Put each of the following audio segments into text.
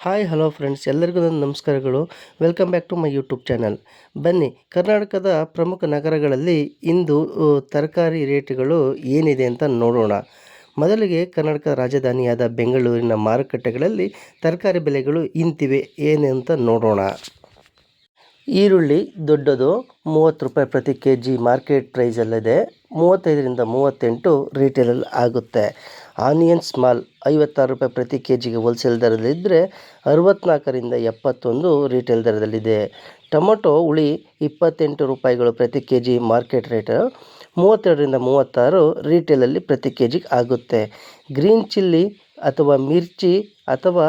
Hi, hello friends, ಎಲ್ಲರಿಗೂ ನನ್ನ ನಮಸ್ಕಾರಗಳು. Welcome back to my YouTube channel. ಬನ್ನಿ, ಕರ್ನಾಟಕದ ಪ್ರಮುಖ ನಗರಗಳಲ್ಲಿ ಇಂದು ತರಕಾರಿ ರೇಟ್ಗಳು ಏನಿದೆ ಅಂತ ನೋಡೋಣ. ಮೊದಲಿಗೆ ಕರ್ನಾಟಕ ರಾಜಧಾನಿಯಾದ ಬೆಂಗಳೂರಿನ ಮಾರುಕಟ್ಟೆಗಳಲ್ಲಿ ತರಕಾರಿ ಬೆಲೆಗಳು ಇಂತಿವೆ, ಏನು ಅಂತ ನೋಡೋಣ. ಈರುಳ್ಳಿ ದೊಡ್ಡದು, ಮೂವತ್ತು ರೂಪಾಯಿ ಪ್ರತಿ ಕೆ ಜಿ ಮಾರ್ಕೆಟ್ ಪ್ರೈಸಲ್ಲಿದೆ. ಮೂವತ್ತೈದರಿಂದ ಮೂವತ್ತೆಂಟು ರೀಟೇಲಲ್ಲಿ ಆಗುತ್ತೆ. ಆನಿಯನ್ ಸ್ಮಾಲ್ ಐವತ್ತಾರು ರೂಪಾಯಿ ಪ್ರತಿ ಕೆ ಜಿಗೆ ಹೋಲ್ಸೇಲ್ ದರದಲ್ಲಿದ್ದರೆ ಅರವತ್ತ್ನಾಲ್ಕರಿಂದ ಎಪ್ಪತ್ತೊಂದು ರಿಟೇಲ್ ದರದಲ್ಲಿದೆ. ಟೊಮೊಟೊ ಹುಳಿ ಇಪ್ಪತ್ತೆಂಟು ರೂಪಾಯಿಗಳು ಪ್ರತಿ ಕೆ ಜಿ ಮಾರ್ಕೆಟ್ ರೇಟ್ ಮೂವತ್ತೆರಡರಿಂದ ಮೂವತ್ತಾರು ರಿಟೇಲಲ್ಲಿ ಪ್ರತಿ ಕೆ ಜಿಗೆ ಆಗುತ್ತೆ. ಗ್ರೀನ್ ಚಿಲ್ಲಿ ಅಥವಾ ಮಿರ್ಚಿ ಅಥವಾ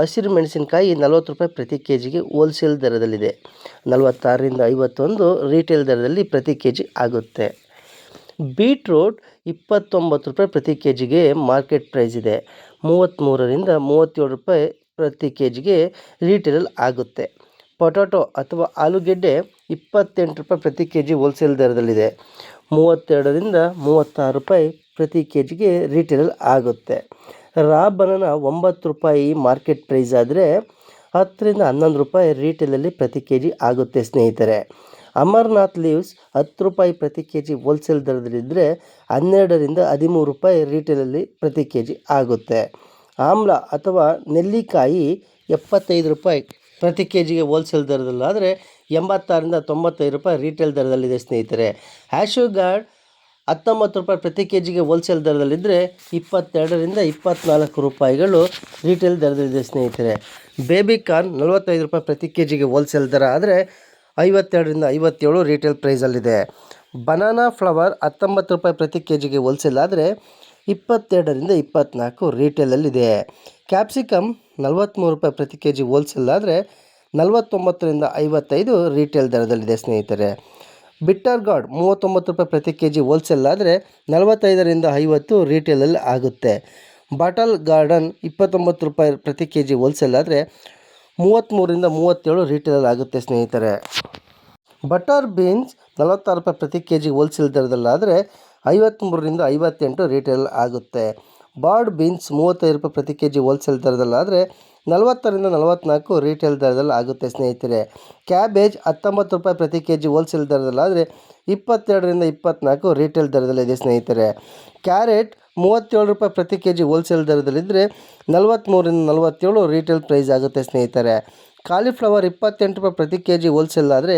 ಹಸಿರು ಮೆಣಸಿನಕಾಯಿ ನಲ್ವತ್ತು ರೂಪಾಯಿ ಪ್ರತಿ ಕೆ ಜಿಗೆ ಹೋಲ್ಸೇಲ್ ದರದಲ್ಲಿದೆ. ನಲವತ್ತಾರರಿಂದ ಐವತ್ತೊಂದು ರಿಟೇಲ್ ದರದಲ್ಲಿ ಪ್ರತಿ ಕೆ ಜಿ ಆಗುತ್ತೆ. ಬೀಟ್ರೋಟ್ ಇಪ್ಪತ್ತೊಂಬತ್ತು ರೂಪಾಯಿ ಪ್ರತಿ ಕೆ ಜಿಗೆ ಮಾರ್ಕೆಟ್ ಪ್ರೈಸ್ ಇದೆ. ಮೂವತ್ತ್ಮೂರರಿಂದ ಮೂವತ್ತೇಳು ರೂಪಾಯಿ ಪ್ರತಿ ಕೆ ಜಿಗೆ ರೀಟೇಲಲ್ಲಿ ಆಗುತ್ತೆ. ಪೊಟಾಟೊ ಅಥವಾ ಆಲೂಗೆಡ್ಡೆ ಇಪ್ಪತ್ತೆಂಟು ರೂಪಾಯಿ ಪ್ರತಿ ಕೆ ಜಿ ಹೋಲ್ಸೇಲ್ ದರದಲ್ಲಿದೆ. ಮೂವತ್ತೆರಡರಿಂದ ಮೂವತ್ತಾರು ರೂಪಾಯಿ ಪ್ರತಿ ಕೆ ಜಿಗೆ ರೀಟೇಲಲ್ಲಿ ಆಗುತ್ತೆ. ರಾ ಬನನ ಒಂಬತ್ತು ರೂಪಾಯಿ ಮಾರ್ಕೆಟ್ ಪ್ರೈಸ್ ಆದರೆ ಹತ್ತರಿಂದ ಹನ್ನೊಂದು ರೂಪಾಯಿ ರೀಟೇಲಲ್ಲಿ ಪ್ರತಿ ಕೆ ಜಿ ಆಗುತ್ತೆ ಸ್ನೇಹಿತರೆ. ಅಮರ್ನಾಥ್ ಲೀವ್ಸ್ ಹತ್ತು ರೂಪಾಯಿ ಪ್ರತಿ ಕೆ ಜಿ ಹೋಲ್ಸೇಲ್ ದರದಲ್ಲಿದ್ದರೆ ಹನ್ನೆರಡರಿಂದ ಹದಿಮೂರು ರೂಪಾಯಿ ರೀಟೇಲಲ್ಲಿ ಪ್ರತಿ ಕೆ ಜಿ ಆಗುತ್ತೆ. ಆಮ್ಲ ಅಥವಾ ನೆಲ್ಲಿಕಾಯಿ ಎಪ್ಪತ್ತೈದು ರೂಪಾಯಿ ಪ್ರತಿ ಕೆ ಜಿಗೆ ಹೋಲ್ಸೇಲ್ ದರದಲ್ಲಾದರೆ ಎಂಬತ್ತಾರರಿಂದ ತೊಂಬತ್ತೈದು ರೂಪಾಯಿ ರೀಟೇಲ್ ದರದಲ್ಲಿದೆ ಸ್ನೇಹಿತರೆ. ಹ್ಯಾಶು ಗಾರ್ಡ್ ಹತ್ತೊಂಬತ್ತು ರೂಪಾಯಿ ಪ್ರತಿ ಕೆ ಜಿಗೆ ಹೋಲ್ಸೇಲ್ ದರದಲ್ಲಿದ್ದರೆ ಇಪ್ಪತ್ತೆರಡರಿಂದ ಇಪ್ಪತ್ತ್ನಾಲ್ಕು ರೂಪಾಯಿಗಳು ರೀಟೇಲ್ ದರದಲ್ಲಿದೆ ಸ್ನೇಹಿತರೆ. ಬೇಬಿ ಕಾರ್ನ್ ನಲವತ್ತೈದು ರೂಪಾಯಿ ಪ್ರತಿ ಕೆ ಜಿಗೆ ಹೋಲ್ಸೇಲ್ ದರ ಆದರೆ ಐವತ್ತೆರಡರಿಂದ ಐವತ್ತೇಳು ರಿಟೇಲ್ ಪ್ರೈಸಲ್ಲಿದೆ ಬನಾನಾ ಫ್ಲವರ್ ಹತ್ತೊಂಬತ್ತು ರೂಪಾಯಿ ಪ್ರತಿ ಕೆ ಜಿಗೆ ಹೋಲ್ಸೇಲ್ ಆದರೆ ಇಪ್ಪತ್ತೆರಡರಿಂದ ಇಪ್ಪತ್ತ್ನಾಲ್ಕು ರಿಟೇಲಲ್ಲಿದೆ ಕ್ಯಾಪ್ಸಿಕಮ್ ನಲವತ್ತ್ಮೂರು ರೂಪಾಯಿ ಪ್ರತಿ ಕೆ ಜಿ ಹೋಲ್ಸೇಲ್ ಆದರೆ ನಲವತ್ತೊಂಬತ್ತರಿಂದ ಐವತ್ತೈದು ರಿಟೇಲ್ ದರದಲ್ಲಿದೆ ಸ್ನೇಹಿತರೆ. ಬಿಟ್ಟರ್ ಗಾರ್ಡ್ ಮೂವತ್ತೊಂಬತ್ತು ರೂಪಾಯಿ ಪ್ರತಿ ಕೆ ಜಿ ಹೋಲ್ಸೇಲ್ ಆದರೆ ನಲವತ್ತೈದರಿಂದ ಐವತ್ತು ರಿಟೇಲಲ್ಲಿ ಆಗುತ್ತೆ. ಬಾಟಲ್ ಗಾರ್ಡನ್ ಇಪ್ಪತ್ತೊಂಬತ್ತು ರೂಪಾಯಿ ಪ್ರತಿ ಕೆ ಜಿ ಹೋಲ್ಸೇಲ್ ಆದರೆ ಮೂವತ್ತ್ಮೂರಿಂದ ಮೂವತ್ತೇಳು ರಿಟೇಲಲ್ಲಿ ಆಗುತ್ತೆ ಸ್ನೇಹಿತರೆ. ಬಟರ್ ಬೀನ್ಸ್ ನಲವತ್ತಾರು ರೂಪಾಯಿ ಪ್ರತಿ ಕೆ ಜಿ ಹೋಲ್ಸೇಲ್ ದರದಲ್ಲಾದರೆ ಐವತ್ತ್ಮೂರರಿಂದ ಐವತ್ತೆಂಟು ರಿಟೇಲ್ ಆಗುತ್ತೆ. ಬಾರ್ಡ್ ಬೀನ್ಸ್ ಮೂವತ್ತೈದು ರೂಪಾಯಿ ಪ್ರತಿ ಕೆ ಜಿ ಹೋಲ್ಸೇಲ್ ದರದಲ್ಲಾದರೆ ನಲವತ್ತರಿಂದ ನಲವತ್ತ್ನಾಲ್ಕು ರೀಟೇಲ್ ದರದಲ್ಲಿ ಆಗುತ್ತೆ ಸ್ನೇಹಿತರೆ. ಕ್ಯಾಬೇಜ್ ಹತ್ತೊಂಬತ್ತು ರೂಪಾಯಿ ಪ್ರತಿ ಕೆ ಜಿ ಹೋಲ್ಸೇಲ್ ದರದಲ್ಲಾದರೆ ಇಪ್ಪತ್ತೆರಡರಿಂದ ಇಪ್ಪತ್ತ್ನಾಲ್ಕು ರೀಟೇಲ್ ದರದಲ್ಲಿದೆ ಸ್ನೇಹಿತರೆ. ಕ್ಯಾರೆಟ್ ಮೂವತ್ತೇಳು ರೂಪಾಯಿ ಪ್ರತಿ ಕೆ ಜಿ ಹೋಲ್ಸೇಲ್ ದರದಲ್ಲಿದ್ದರೆ ನಲವತ್ತ್ಮೂರರಿಂದ ನಲವತ್ತೇಳು ರೀಟೇಲ್ ಪ್ರೈಸ್ ಆಗುತ್ತೆ ಸ್ನೇಹಿತರೆ. ಕಾಲಿಫ್ಲವರ್ ಇಪ್ಪತ್ತೆಂಟು ರೂಪಾಯಿ ಪ್ರತಿ ಕೆ ಜಿ ಹೋಲ್ಸೇಲ್ ಆದರೆ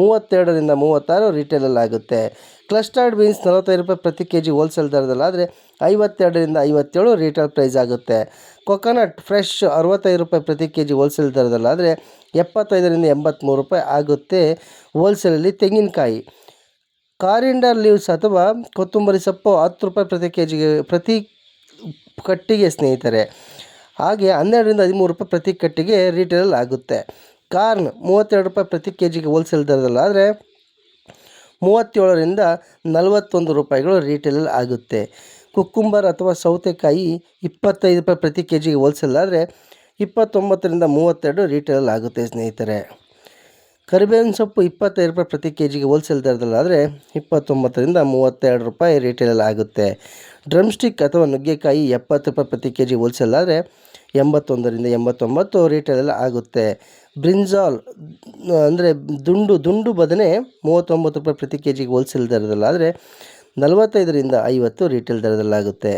ಮೂವತ್ತೆರಡರಿಂದ ಮೂವತ್ತಾರು ರಿಟೇಲಲ್ಲಿ ಆಗುತ್ತೆ. ಕ್ಲಸ್ಟರ್ಡ್ ಬೀನ್ಸ್ ನಲವತ್ತೈದು ರೂಪಾಯಿ ಪ್ರತಿ ಕೆ ಜಿ ಹೋಲ್ಸೇಲ್ ದರದಲ್ಲಾದರೆ ಐವತ್ತೆರಡರಿಂದ ಐವತ್ತೇಳು ರಿಟೇಲ್ ಪ್ರೈಸ್ ಆಗುತ್ತೆ. ಕೊಕೊನಟ್ ಫ್ರೆಶ್ ಅರವತ್ತೈದು ರೂಪಾಯಿ ಪ್ರತಿ ಕೆ ಜಿ ಹೋಲ್ಸೇಲ್ ದರದಲ್ಲಾದರೆ ಎಪ್ಪತ್ತೈದರಿಂದ ಎಂಬತ್ತ್ಮೂರು ರೂಪಾಯಿ ಆಗುತ್ತೆ ಹೋಲ್ಸೇಲಲ್ಲಿ ತೆಂಗಿನಕಾಯಿ. ಕಾರಿಂಡರ್ ಲೀವ್ಸ್ ಅಥವಾ ಕೊತ್ತಂಬರಿ ಸೊಪ್ಪು ಹತ್ತು ರೂಪಾಯಿ ಪ್ರತಿ ಕೆ ಜಿಗೆ ಪ್ರತಿ ಕಟ್ಟಿಗೆ ಸ್ನೇಹಿತರೆ. ಹಾಗೆ ಹನ್ನೆರಡರಿಂದ ಹದಿಮೂರು ರೂಪಾಯಿ ಪ್ರತಿ ಕಟ್ಟಿಗೆ ರೀಟೇಲಲ್ಲಿ ಆಗುತ್ತೆ. ಕಾರ್ನ್ ಮೂವತ್ತೆರಡು ರೂಪಾಯಿ ಪ್ರತಿ ಕೆ ಜಿಗೆ ಹೋಲ್ಸೇಲ್ ದರದಲ್ಲಾದರೆ ಮೂವತ್ತೇಳರಿಂದ ನಲವತ್ತೊಂದು ರೂಪಾಯಿಗಳು ರೀಟೇಲಲ್ಲಿ ಆಗುತ್ತೆ. ಕುಕ್ಕುಂಬರ್ ಅಥವಾ ಸೌತೆಕಾಯಿ ಇಪ್ಪತ್ತೈದು ರೂಪಾಯಿ ಪ್ರತಿ ಕೆ ಜಿಗೆ ಹೋಲ್ಸೇಲ್ ಆದರೆ ಇಪ್ಪತ್ತೊಂಬತ್ತರಿಂದ ಮೂವತ್ತೆರಡು ರೀಟೇಲಲ್ಲಿ ಆಗುತ್ತೆ ಸ್ನೇಹಿತರೆ. ಕರಿಬೇವಿನ ಸೊಪ್ಪು ಇಪ್ಪತ್ತೈದು ರೂಪಾಯಿ ಪ್ರತಿ ಕೆ ಜಿಗೆ ಹೋಲ್ಸೇಲ್ ದರದಲ್ಲಾದರೆ ಇಪ್ಪತ್ತೊಂಬತ್ತರಿಂದ ಮೂವತ್ತೆರಡು ರೂಪಾಯಿ ರೀಟೇಲಲ್ಲಿ ಆಗುತ್ತೆ. ಡ್ರಮ್ ಸ್ಟಿಕ್ ಅಥವಾ ನುಗ್ಗೆಕಾಯಿ ಎಪ್ಪತ್ತು ರೂಪಾಯಿ ಪ್ರತಿ ಕೆ ಜಿ ಹೋಲ್ಸೇಲ್ ಆದರೆ ಎಂಬತ್ತೊಂದರಿಂದ ಎಂಬತ್ತೊಂಬತ್ತು ರಿಟೇಲಲ್ಲಿ ಆಗುತ್ತೆ. ಬ್ರಿಂಜಾಲ್ ಅಂದರೆ ದುಂಡು ದುಂಡು ಬದನೆ ಮೂವತ್ತೊಂಬತ್ತು ರೂಪಾಯಿ ಪ್ರತಿ ಕೆ ಜಿಗೆ ಹೋಲ್ಸೇಲ್ ದರದಲ್ಲಾದರೆ ನಲವತ್ತೈದರಿಂದ ಐವತ್ತು ದರದಲ್ಲಿ ದರದಲ್ಲಾಗುತ್ತೆ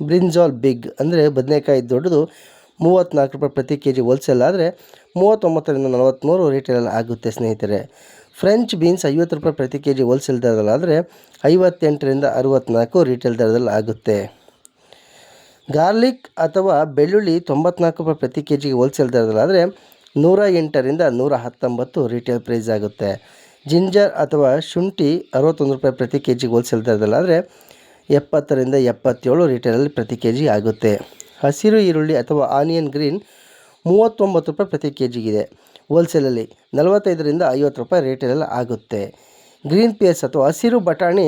ಬ್ರಿಂಜಾಲ್ ಬಿಗ್ ಅಂದರೆ ಬದನೆಕಾಯಿ ದೊಡ್ಡದು ಮೂವತ್ತ್ನಾಲ್ಕು ರೂಪಾಯಿ ಪ್ರತಿ ಕೆ ಜಿ ಹೋಲ್ಸೇಲ್ ಆದರೆ ಮೂವತ್ತೊಂಬತ್ತರಿಂದ ನಲವತ್ತ್ಮೂರು ರಿಟೇಲಲ್ಲಿ ಆಗುತ್ತೆ, ಸ್ನೇಹಿತರೆ. ಫ್ರೆಂಚ್ ಬೀನ್ಸ್ ಐವತ್ತು ರೂಪಾಯಿ ಪ್ರತಿ ಕೆ ಜಿ ಹೋಲ್ಸೇಲ್ ದರದಲ್ಲಾದರೆ ಐವತ್ತೆಂಟರಿಂದ ಅರುವತ್ತ್ನಾಲ್ಕು ರೀಟೇಲ್ ದರದಲ್ಲಿ ಆಗುತ್ತೆ. ಗಾರ್ಲಿಕ್ ಅಥವಾ ಬೆಳ್ಳುಳ್ಳಿ ತೊಂಬತ್ನಾಲ್ಕು ರೂಪಾಯಿ ಪ್ರತಿ ಕೆ ಜಿಗೆ ಹೋಲ್ಸೇಲ್ ದರದಲ್ಲಾದರೆ ನೂರ ಎಂಟರಿಂದ ನೂರ ಹತ್ತೊಂಬತ್ತು ರಿಟೇಲ್ ಪ್ರೈಸ್ ಆಗುತ್ತೆ. ಜಿಂಜರ್ ಅಥವಾ ಶುಂಠಿ ಅರವತ್ತೊಂದು ರೂಪಾಯಿ ಪ್ರತಿ ಕೆ ಜಿಗೆ ಹೋಲ್ಸೇಲ್ ದರದಲ್ಲಾದರೆ ಎಪ್ಪತ್ತರಿಂದ ಎಪ್ಪತ್ತೇಳು ರಿಟೇಲಲ್ಲಿ ಪ್ರತಿ ಕೆ ಜಿ ಆಗುತ್ತೆ. ಹಸಿರು ಈರುಳ್ಳಿ ಅಥವಾ ಆನಿಯನ್ ಗ್ರೀನ್ ಮೂವತ್ತೊಂಬತ್ತು ರೂಪಾಯಿ ಪ್ರತಿ ಕೆ ಜಿಗಿದೆ ಹೋಲ್ಸೇಲಲ್ಲಿ ನಲವತ್ತೈದರಿಂದ ಐವತ್ತು ರೂಪಾಯಿ ರಿಟೇಲಲ್ಲಿ ಆಗುತ್ತೆ. ಗ್ರೀನ್ ಪೀಸ್ ಅಥವಾ ಹಸಿರು ಬಟಾಣಿ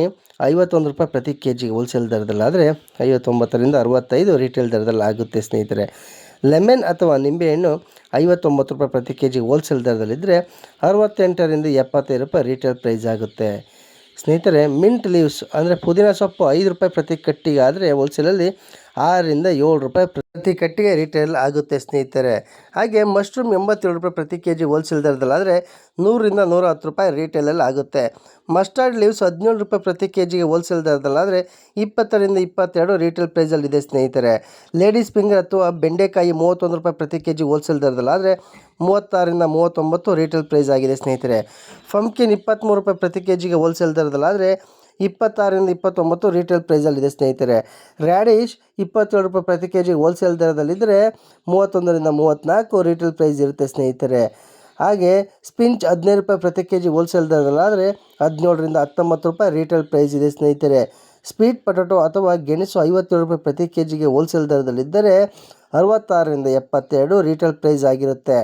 ಐವತ್ತೊಂದು ರೂಪಾಯಿ ಪ್ರತಿ ಕೆ ಜಿಗೆ ಹೋಲ್ಸೇಲ್ ದರದಲ್ಲಾದರೆ ಐವತ್ತೊಂಬತ್ತರಿಂದ ಅರವತ್ತೈದು ರಿಟೇಲ್ ದರದಲ್ಲಿ ಆಗುತ್ತೆ ಸ್ನೇಹಿತರೆ. ಲೆಮನ್ ಅಥವಾ ನಿಂಬೆಹಣ್ಣು ಐವತ್ತೊಂಬತ್ತು ರೂಪಾಯಿ ಪ್ರತಿ ಕೆ ಜಿಗೆ ಹೋಲ್ಸೇಲ್ ದರದಲ್ಲಿದ್ದರೆ ಅರವತ್ತೆಂಟರಿಂದ ಎಪ್ಪತ್ತೈದು ರೂಪಾಯಿ ರಿಟೇಲ್ ಪ್ರೈಸ್ ಆಗುತ್ತೆ. ಸ್ನೇಹಿತರೆ ಮಿಂಟ್ ಲೀವ್ಸ್ ಅಂದರೆ ಪುದೀನ ಸೊಪ್ಪು ಐದು ರೂಪಾಯಿ ಪ್ರತಿ ಕಟ್ಟಿಗೆ ಆದರೆ ಹೋಲ್ಸೇಲಲ್ಲಿ ಆರರಿಂದ ಏಳು ರೂಪಾಯಿ ಪ್ರತಿ ಕಟ್ಟಿಗೆ ರಿಟೇಲ್ ಆಗುತ್ತೆ ಸ್ನೇಹಿತರೆ. ಹಾಗೆ ಮಶ್ರೂಮ್ ಎಂಬತ್ತೇಳು ರೂಪಾಯಿ ಪ್ರತಿ ಕೆ ಜಿ ಹೋಲ್ಸೇಲ್ ದರದಲ್ಲಿ ಆದರೆ ನೂರರಿಂದ ನೂರ ಹತ್ತು ರೂಪಾಯಿ ರಿಟೇಲಲ್ಲಿ ಆಗುತ್ತೆ. ಮಸ್ಟರ್ಡ್ ಲೀವ್ಸ್ ಹದಿನೇಳು ರೂಪಾಯಿ ಪ್ರತಿ ಕೆ ಜಿಗೆ ಹೋಲ್ಸೇಲ್ ದರದಲ್ಲಿ ಆದರೆ ಇಪ್ಪತ್ತರಿಂದ ಇಪ್ಪತ್ತೆರಡು ರಿಟೇಲ್ ಪ್ರೈಸಲ್ಲಿದೆ ಸ್ನೇಹಿತರೆ. ಲೇಡೀಸ್ ಫಿಂಗರ್ ಅಥವಾ ಬೆಂಡೆಕಾಯಿ ಮೂವತ್ತೊಂದು ರೂಪಾಯಿ ಪ್ರತಿ ಕೆ ಜಿ ಹೋಲ್ಸೇಲ್ ದರದಲ್ಲಿ ಆದರೆ ಮೂವತ್ತಾರರಿಂದ ಮೂವತ್ತೊಂಬತ್ತು ರಿಟೇಲ್ ಪ್ರೈಸ್ ಆಗಿದೆ ಸ್ನೇಹಿತರೆ. ಫಂಕಿನ್ ಇಪ್ಪತ್ತ್ಮೂರು ರೂಪಾಯಿ ಪ್ರತಿ ಕೆ ಜಿಗೆ ಹೋಲ್ಸೇಲ್ ದರದಲ್ಲಿ ಇಪ್ಪತ್ತಾರರಿಂದ ಇಪ್ಪತ್ತೊಂಬತ್ತು ರೀಟೇಲ್ ಪ್ರೈಸಲ್ಲಿದೆ ಸ್ನೇಹಿತರೆ. ರ್ಯಾಡಿಶ್ ಇಪ್ಪತ್ತೇಳು ರೂಪಾಯಿ ಪ್ರತಿ ಕೆ ಜಿ ಹೋಲ್ಸೇಲ್ ದರದಲ್ಲಿದ್ದರೆ ಮೂವತ್ತೊಂದರಿಂದ ಮೂವತ್ತ್ನಾಲ್ಕು ರೀಟೇಲ್ ಪ್ರೈಸ್ ಇರುತ್ತೆ, ಸ್ನೇಹಿತರೆ. ಹಾಗೆ ಸ್ಪಿಂಚ್ ಹದಿನೈದು ರೂಪಾಯಿ ಪ್ರತಿ ಕೆ ಜಿ ಹೋಲ್ಸೇಲ್ ದರದಲ್ಲಾದರೆ ಹದಿನೇಳರಿಂದ ಹತ್ತೊಂಬತ್ತು ರೂಪಾಯಿ ರೀಟೇಲ್ ಪ್ರೈಸ್ ಇದೆ, ಸ್ನೇಹಿತರೆ. ಸ್ವೀಟ್ ಪೊಟೊಟೊ ಅಥವಾ ಗೆಣಸು ಐವತ್ತೇಳು ರೂಪಾಯಿ ಪ್ರತಿ ಕೆ ಜಿಗೆ ಹೋಲ್ಸೇಲ್ ದರದಲ್ಲಿದ್ದರೆ ಅರವತ್ತಾರರಿಂದ ಎಪ್ಪತ್ತೆರಡು ರೀಟೇಲ್ ಪ್ರೈಸ್ ಆಗಿರುತ್ತೆ.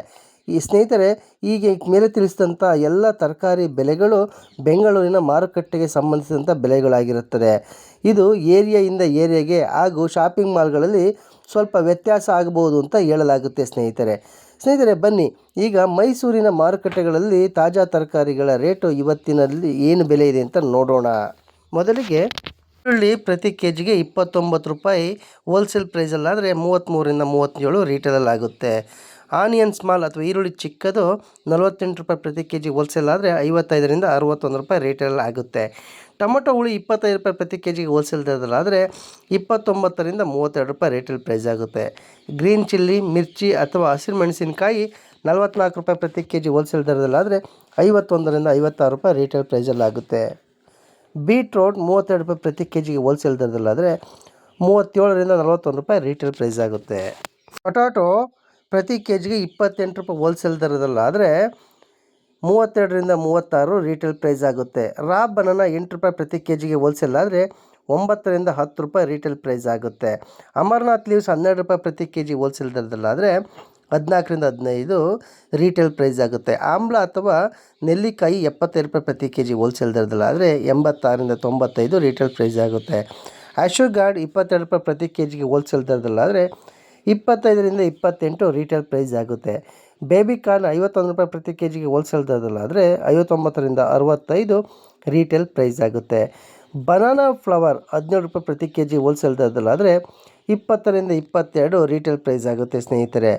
ಈ ಸ್ನೇಹಿತರೆ ಈಗ ಮೇಲೆ ತಿಳಿಸಿದಂಥ ಎಲ್ಲ ತರಕಾರಿ ಬೆಲೆಗಳು ಬೆಂಗಳೂರಿನ ಮಾರುಕಟ್ಟೆಗೆ ಸಂಬಂಧಿಸಿದಂಥ ಬೆಲೆಗಳಾಗಿರುತ್ತದೆ. ಇದು ಏರಿಯಾಯಿಂದ ಏರಿಯಾಗೆ ಹಾಗೂ ಶಾಪಿಂಗ್ ಮಾಲ್ಗಳಲ್ಲಿ ಸ್ವಲ್ಪ ವ್ಯತ್ಯಾಸ ಆಗಬಹುದು ಅಂತ ಹೇಳಲಾಗುತ್ತೆ ಸ್ನೇಹಿತರೆ. ಸ್ನೇಹಿತರೆ, ಬನ್ನಿ. ಈಗ ಮೈಸೂರಿನ ಮಾರುಕಟ್ಟೆಗಳಲ್ಲಿ ತಾಜಾ ತರಕಾರಿಗಳ ರೇಟು ಇವತ್ತಿನಲ್ಲಿ ಏನು ಬೆಲೆ ಇದೆ ಅಂತ ನೋಡೋಣ. ಮೊದಲಿಗೆ ಈರುಳ್ಳಿ ಪ್ರತಿ ಕೆ ಜಿಗೆ ಇಪ್ಪತ್ತೊಂಬತ್ತು ರೂಪಾಯಿ. ಹೋಲ್ಸೇಲ್ ಪ್ರೈಸಲ್ಲಾದರೆ ಮೂವತ್ತ್ಮೂರಿಂದ ಮೂವತ್ತೇಳು ರಿಟೇಲಲ್ಲಿ ಆಗುತ್ತೆ ಆನಿಯನ್ ಸ್ಮಾಲ್ ಅಥವಾ ಈರುಳ್ಳಿ ಚಿಕ್ಕದು ನಲವತ್ತೆಂಟು ರೂಪಾಯಿ ಪ್ರತಿ ಕೆ ಜಿ ಹೋಲ್ಸೇಲ್ ಆದರೆ ಐವತ್ತೈದರಿಂದ ಅರುವತ್ತೊಂದು ರೂಪಾಯಿ ರೇಟಲ್ಲಿ ಆಗುತ್ತೆ. ಟೊಮೊಟೊ ಹುಳಿ ಇಪ್ಪತ್ತೈದು ರೂಪಾಯಿ ಪ್ರತಿ ಕೆ ಜಿಗೆ ಹೋಲ್ಸೇಲ್ ದರದಲ್ಲಿ ಆದರೆ ಇಪ್ಪತ್ತೊಂಬತ್ತರಿಂದ ಮೂವತ್ತೆರಡು ರೂಪಾಯಿ ರೇಟಲ್ಲಿ ಪ್ರೈಸ್ ಆಗುತ್ತೆ. ಗ್ರೀನ್ ಚಿಲ್ಲಿ ಮಿರ್ಚಿ ಅಥವಾ ಹಸಿರು ಮೆಣಸಿನಕಾಯಿ ನಲವತ್ನಾಲ್ಕು ರೂಪಾಯಿ ಪ್ರತಿ ಕೆ ಜಿ ಹೋಲ್ಸೇಲ್ ದರದಲ್ಲಾದರೆ ಐವತ್ತೊಂದರಿಂದ ಐವತ್ತಾರು ರೂಪಾಯಿ ರೇಟಲ್ ಪ್ರೈಸಲ್ಲಿ ಆಗುತ್ತೆ. ಬೀಟ್ರೋಟ್ ಮೂವತ್ತೆರಡು ರೂಪಾಯಿ ಪ್ರತಿ ಕೆ ಜಿಗೆ ಹೋಲ್ಸೇಲ್ ದರದಲ್ಲಾದರೆ ಮೂವತ್ತೇಳರಿಂದ ನಲವತ್ತೊಂದು ರೂಪಾಯಿ ರೀಟೇಲ್ ಪ್ರೈಸ್ ಆಗುತ್ತೆ. ಪೊಟ್ಯಾಟೊ ಪ್ರತಿ ಕೆ ಜಿಗೆ ಇಪ್ಪತ್ತೆಂಟು ರೂಪಾಯಿ ಹೋಲ್ಸೇಲ್ ದರದಲ್ಲಾದರೆ ಮೂವತ್ತೆರಡರಿಂದ ಮೂವತ್ತಾರು ರೀಟೇಲ್ ಪ್ರೈಸ್ ಆಗುತ್ತೆ. ರಾ ಬನಾನ ಎಂಟು ರೂಪಾಯಿ ಪ್ರತಿ ಕೆ ಜಿಗೆ ಹೋಲ್ಸೇಲ್ ಆದರೆ ಒಂಬತ್ತರಿಂದ ಹತ್ತು ರೂಪಾಯಿ ರೀಟೇಲ್ ಪ್ರೈಸ್ ಆಗುತ್ತೆ. ಅಮರ್ನಾಥ್ ಲೀವ್ಸ್ ಹನ್ನೆರಡು ರೂಪಾಯಿ ಪ್ರತಿ ಕೆ ಜಿ ಹೋಲ್ಸೇಲ್ ದರದಲ್ಲಾದರೆ ಹದಿನಾಲ್ಕರಿಂದ ಹದಿನೈದು ರೀಟೇಲ್ ಪ್ರೈಸ್ ಆಗುತ್ತೆ. ಆಮ್ಲ ಅಥವಾ ನೆಲ್ಲಿಕಾಯಿ ಎಪ್ಪತ್ತೈದು ರೂಪಾಯಿ ಪ್ರತಿ ಕೆ ಜಿ ಹೋಲ್ಸೇಲ್ ದರದಲ್ಲಾದರೆ ಎಂಬತ್ತಾರರಿಂದ ತೊಂಬತ್ತೈದು ರೀಟೇಲ್ ಪ್ರೈಸ್ ಆಗುತ್ತೆ. ಗಾರ್ಡ್ ಇಪ್ಪತ್ತೆರಡು ರೂಪಾಯಿ ಪ್ರತಿ ಕೆ ಜಿಗೆ ಹೋಲ್ಸೇಲ್ ದರದಲ್ಲಾದರೆ ಇಪ್ಪತ್ತೈದರಿಂದ ಇಪ್ಪತ್ತೆಂಟು ರೀಟೇಲ್ ಪ್ರೈಸ್ ಆಗುತ್ತೆ. ಬೇಬಿ ಕಾರ್ನ್ ಐವತ್ತೊಂದು ರೂಪಾಯಿ ಪ್ರತಿ ಕೆ ಜಿಗೆ ಹೋಲ್ಸೇಲ್ ದರದಲ್ಲಾದರೆ ಐವತ್ತೊಂಬತ್ತರಿಂದ ಅರವತ್ತೈದು ರೀಟೇಲ್ ಪ್ರೈಸ್ ಆಗುತ್ತೆ. ಬನಾನಾ ಫ್ಲವರ್ ಹದಿನೇಳು ರೂಪಾಯಿ ಪ್ರತಿ ಕೆ ಜಿ ಹೋಲ್ಸೇಲ್ ದರದಲ್ಲಾದರೆ ಇಪ್ಪತ್ತರಿಂದ ಇಪ್ಪತ್ತೆರಡು ರೀಟೇಲ್ ಪ್ರೈಸ್ ಆಗುತ್ತೆ ಸ್ನೇಹಿತರೆ.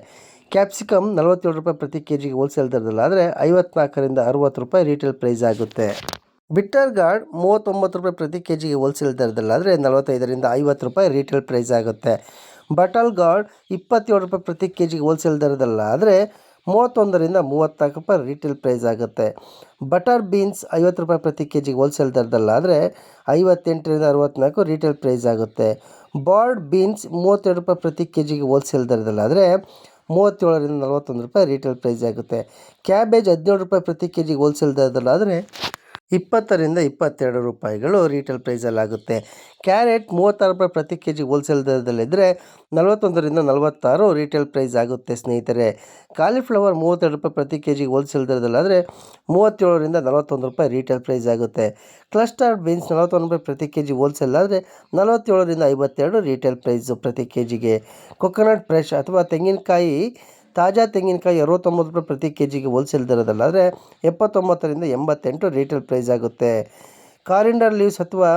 ಕ್ಯಾಪ್ಸಿಕಮ್ ನಲವತ್ತೇಳು ರೂಪಾಯಿ ಪ್ರತಿ ಕೆ ಜಿಗೆ ಹೋಲ್ಸೇಲ್ ದರದಲ್ಲಾದರೆ ಐವತ್ನಾಲ್ಕರಿಂದ ಅರುವತ್ತು ರೂಪಾಯಿ ರೀಟೇಲ್ ಪ್ರೈಸ್ ಆಗುತ್ತೆ. ಬಿಟ್ಟರ್ ಗಾರ್ಡ್ ಮೂವತ್ತೊಂಬತ್ತು ರೂಪಾಯಿ ಪ್ರತಿ ಕೆ ಜಿಗೆ ಹೋಲ್ಸೇಲ್ ದರದಲ್ಲಾದರೆ ನಲವತ್ತೈದರಿಂದ ಐವತ್ತು ರೂಪಾಯಿ ರೀಟೇಲ್ ಪ್ರೈಸ್ ಆಗುತ್ತೆ. ಬಟಲ್ ಗಾರ್ಡ್ ಇಪ್ಪತ್ತೇಳು ರೂಪಾಯಿ ಪ್ರತಿ ಕೆ ಜಿಗೆ ಹೋಲ್ಸೇಲ್ ದರದಲ್ಲಾದರೆ ಮೂವತ್ತೊಂದರಿಂದ ಮೂವತ್ತ್ನಾಲ್ಕು ರೂಪಾಯಿ ರಿಟೇಲ್ ಪ್ರೈಸ್ ಆಗುತ್ತೆ. ಬಟರ್ ಬೀನ್ಸ್ ಐವತ್ತು ರೂಪಾಯಿ ಪ್ರತಿ ಕೆ ಜಿಗೆ ಹೋಲ್ಸೇಲ್ ದರದಲ್ಲಾದರೆ ಐವತ್ತೆಂಟರಿಂದ ಅರವತ್ತ್ನಾಲ್ಕು ರಿಟೇಲ್ ಪ್ರೈಸ್ ಆಗುತ್ತೆ. ಬಾರ್ಡ್ ಬೀನ್ಸ್ ಮೂವತ್ತೆರಡು ರೂಪಾಯಿ ಪ್ರತಿ ಕೆ ಜಿಗೆ ಹೋಲ್ಸೇಲ್ ದರದಲ್ಲಾದರೆ ಮೂವತ್ತೇಳರಿಂದ ನಲವತ್ತೊಂದು ರೂಪಾಯಿ ರಿಟೇಲ್ ಪ್ರೈಸ್ ಆಗುತ್ತೆ. ಕ್ಯಾಬೇಜ್ ಹದಿನೇಳು ರೂಪಾಯಿ ಪ್ರತಿ ಕೆ ಜಿಗೆ ಹೋಲ್ಸೇಲ್ ದರದಲ್ಲಾದರೆ ಇಪ್ಪತ್ತರಿಂದ ಇಪ್ಪತ್ತೆರಡು ರೂಪಾಯಿಗಳು ರೀಟೇಲ್ ಪ್ರೈಸಲ್ಲಾಗುತ್ತೆ ಕ್ಯಾರೆಟ್ ಮೂವತ್ತಾರು ರೂಪಾಯಿ ಪ್ರತಿ ಕೆ ಜಿ ಹೋಲ್ಸೇಲ್ ದರದಲ್ಲಿದ್ದರೆ ನಲವತ್ತೊಂದರಿಂದ ನಲವತ್ತಾರು ರೀಟೇಲ್ ಪ್ರೈಸ್ ಆಗುತ್ತೆ ಸ್ನೇಹಿತರೆ. ಕಾಲಿಫ್ಲವರ್ ಮೂವತ್ತೆರಡು ರೂಪಾಯಿ ಪ್ರತಿ ಕೆ ಜಿ ಹೋಲ್ಸೇಲ್ ದರದಲ್ಲಾದರೆ ಮೂವತ್ತೇಳರಿಂದ ನಲವತ್ತೊಂದು ರೂಪಾಯಿ ರೀಟೇಲ್ ಪ್ರೈಸ್ ಆಗುತ್ತೆ. ಕ್ಲಸ್ಟರ್ಡ್ ಬೀನ್ಸ್ ನಲವತ್ತೊಂದು ರೂಪಾಯಿ ಪ್ರತಿ ಕೆ ಜಿ ಹೋಲ್ಸೇಲ್ ಆದರೆ ನಲವತ್ತೇಳರಿಂದ ಐವತ್ತೆರಡು ರೀಟೇಲ್ ಪ್ರೈಸು ಪ್ರತಿ ಕೆ ಜಿಗೆ ಕೊಕೊನಟ್ ಫ್ರೆಶ್ ಅಥವಾ ತೆಂಗಿನಕಾಯಿ ತಾಜಾ ತೆಂಗಿನಕಾಯಿ ಅರವತ್ತೊಂಬತ್ತು ರೂಪಾಯಿ ಪ್ರತಿ ಕೆ ಜಿಗೆ ಹೋಲ್ಸೇಲ್ ದರದಲ್ಲಾದರೆ ಎಪ್ಪತ್ತೊಂಬತ್ತರಿಂದ ಎಂಬತ್ತೆಂಟು ರಿಟೇಲ್ ಪ್ರೈಸ್ ಆಗುತ್ತೆ. ಕಾರಿಂಡರ್ ಲೀವ್ಸ್ ಅಥವಾ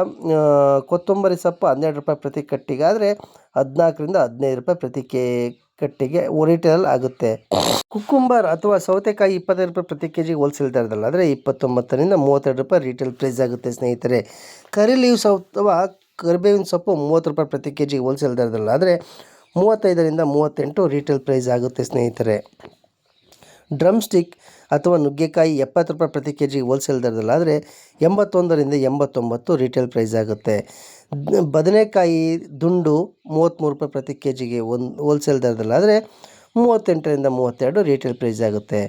ಕೊತ್ತಂಬರಿ ಸೊಪ್ಪು ಹನ್ನೆರಡು ರೂಪಾಯಿ ಪ್ರತಿ ಕಟ್ಟಿಗೆ ಆದರೆ ಹದಿನಾಲ್ಕರಿಂದ ಹದಿನೈದು ರೂಪಾಯಿ ಪ್ರತಿ ಕೆ, ಕಟ್ಟಿಗೆ ರಿಟೇಲ್ ಆಗುತ್ತೆ. ಕುಕ್ಕುಂಬರ್ ಅಥವಾ ಸೌತೆಕಾಯಿ ಇಪ್ಪತ್ತೈದು ರೂಪಾಯಿ ಪ್ರತಿ ಕೆ ಜಿಗೆ ಹೋಲ್ಸೇಲ್ ದರದಲ್ಲಾದರೆ ಇಪ್ಪತ್ತೊಂಬತ್ತರಿಂದ ಮೂವತ್ತೆರಡು ರೂಪಾಯಿ ರಿಟೇಲ್ ಪ್ರೈಸ್ ಆಗುತ್ತೆ ಸ್ನೇಹಿತರೆ. ಕರಿ ಲೀವ್ಸ್ ಅಥವಾ ಕರಿಬೇವಿನ ಸೊಪ್ಪು ಮೂವತ್ತು ರೂಪಾಯಿ ಪ್ರತಿ ಕೆ ಜಿಗೆ ಹೋಲ್ಸೇಲ್ ದರದಲ್ಲಾದರೆ ಮೂವತ್ತೈದರಿಂದ ಮೂವತ್ತೆಂಟು ರಿಟೇಲ್ ಪ್ರೈಸ್ ಆಗುತ್ತೆ ಸ್ನೇಹಿತರೆ. ಡ್ರಮ್ ಸ್ಟಿಕ್ ಅಥವಾ ನುಗ್ಗೆಕಾಯಿ ಎಪ್ಪತ್ತು ರೂಪಾಯಿ ಪ್ರತಿ ಕೆ ಜಿ ಹೋಲ್ಸೇಲ್ ದರದಲ್ಲಾದರೆ ಎಂಬತ್ತೊಂದರಿಂದ ಎಂಬತ್ತೊಂಬತ್ತು ರಿಟೇಲ್ ಪ್ರೈಸ್ ಆಗುತ್ತೆ. ಬದನೆಕಾಯಿ ದುಂಡು ಮೂವತ್ತ್ಮೂರು ರೂಪಾಯಿ ಪ್ರತಿ ಕೆ ಜಿಗೆ ಒಂದು ಹೋಲ್ಸೇಲ್ ದರದಲ್ಲಾದರೆ ಮೂವತ್ತೆಂಟರಿಂದ ಮೂವತ್ತೆರಡು ರಿಟೇಲ್ ಪ್ರೈಸ್ ಆಗುತ್ತೆ.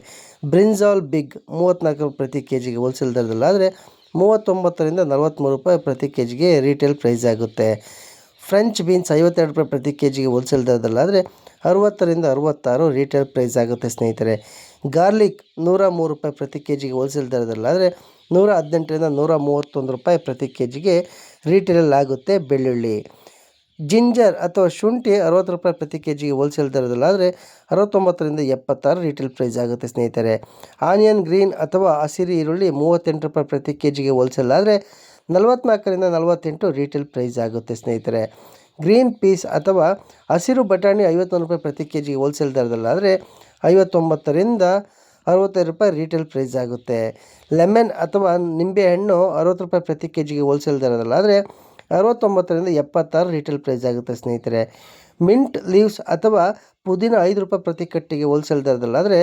ಬ್ರಿಂಜಾಲ್ ಬಿಗ್ ಮೂವತ್ತ್ನಾಲ್ಕು ಪ್ರತಿ ಕೆ ಜಿಗೆ ಹೋಲ್ಸೇಲ್ ದರದಲ್ಲಾದರೆ ಮೂವತ್ತೊಂಬತ್ತರಿಂದ ನಲವತ್ತ್ಮೂರು ರೂಪಾಯಿ ಪ್ರತಿ ಕೆ ಜಿಗೆ ರಿಟೇಲ್ ಪ್ರೈಸ್ ಆಗುತ್ತೆ. ಫ್ರೆಂಚ್ ಬೀನ್ಸ್ ಐವತ್ತೆರಡು ರೂಪಾಯಿ ಪ್ರತಿ ಕೆ ಜಿಗೆ ಹೋಲ್ಸೇಲ್ ದರದಲ್ಲಾದರೆ ಅರವತ್ತರಿಂದ ಅರವತ್ತಾರು ರೀಟೇಲ್ ಪ್ರೈಸ್ ಆಗುತ್ತೆ ಸ್ನೇಹಿತರೆ. ಗಾರ್ಲಿಕ್ ನೂರ ಮೂರು ರೂಪಾಯಿ ಪ್ರತಿ ಕೆ ಜಿಗೆ ಹೋಲ್ಸೇಲ್ ದರದಲ್ಲಾದರೆ ನೂರ ಹದಿನೆಂಟರಿಂದ ನೂರ ಮೂವತ್ತೊಂದು ರೂಪಾಯಿ ಪ್ರತಿ ಕೆ ಜಿಗೆ ರೀಟೇಲಲ್ಲಿ ಆಗುತ್ತೆ ಬೆಳ್ಳುಳ್ಳಿ. ಜಿಂಜರ್ ಅಥವಾ ಶುಂಠಿ ಅರವತ್ತು ರೂಪಾಯಿ ಪ್ರತಿ ಕೆ ಜಿಗೆ ಹೋಲ್ಸೇಲ್ ದರದಲ್ಲಾದರೆ ಅರವತ್ತೊಂಬತ್ತರಿಂದ ಎಪ್ಪತ್ತಾರು ರೀಟೇಲ್ ಪ್ರೈಸ್ ಆಗುತ್ತೆ ಸ್ನೇಹಿತರೆ. ಆನಿಯನ್ ಗ್ರೀನ್ ಅಥವಾ ಹಸಿರು ಈರುಳ್ಳಿ ಮೂವತ್ತೆಂಟು ರೂಪಾಯಿ ಪ್ರತಿ ಕೆ ಜಿಗೆ ಹೋಲ್ಸೇಲ್ ಆದರೆ ನಲವತ್ನಾಲ್ಕರಿಂದ ನಲವತ್ತೆಂಟು ರೀಟೇಲ್ ಪ್ರೈಸ್ ಆಗುತ್ತೆ ಸ್ನೇಹಿತರೆ. ಗ್ರೀನ್ ಪೀಸ್ ಅಥವಾ ಹಸಿರು ಬಟಾಣಿ ಐವತ್ತೊಂದು ರೂಪಾಯಿ ಪ್ರತಿ ಕೆ ಜಿ ಹೋಲ್ಸೇಲ್ ದರದಲ್ಲಾದರೆ ಐವತ್ತೊಂಬತ್ತರಿಂದ ಅರವತ್ತೈದು ರೂಪಾಯಿ ರೀಟೇಲ್ ಪ್ರೈಸ್ ಆಗುತ್ತೆ. ಲೆಮನ್ ಅಥವಾ ನಿಂಬೆಹಣ್ಣು ಅರವತ್ತು ರೂಪಾಯಿ ಪ್ರತಿ ಕೆ ಜಿಗೆ ಹೋಲ್ಸೇಲ್ ದರದಲ್ಲಾದರೆ ಅರವತ್ತೊಂಬತ್ತರಿಂದ ಎಪ್ಪತ್ತಾರು ರಿಟೇಲ್ ಪ್ರೈಸ್ ಆಗುತ್ತೆ ಸ್ನೇಹಿತರೆ. ಮಿಂಟ್ ಲೀವ್ಸ್ ಅಥವಾ ಪುದೀನ ಐದು ರೂಪಾಯಿ ಪ್ರತಿ ಕಟ್ಟಿಗೆ ಹೋಲ್ಸೇಲ್ ದರದಲ್ಲಾದರೆ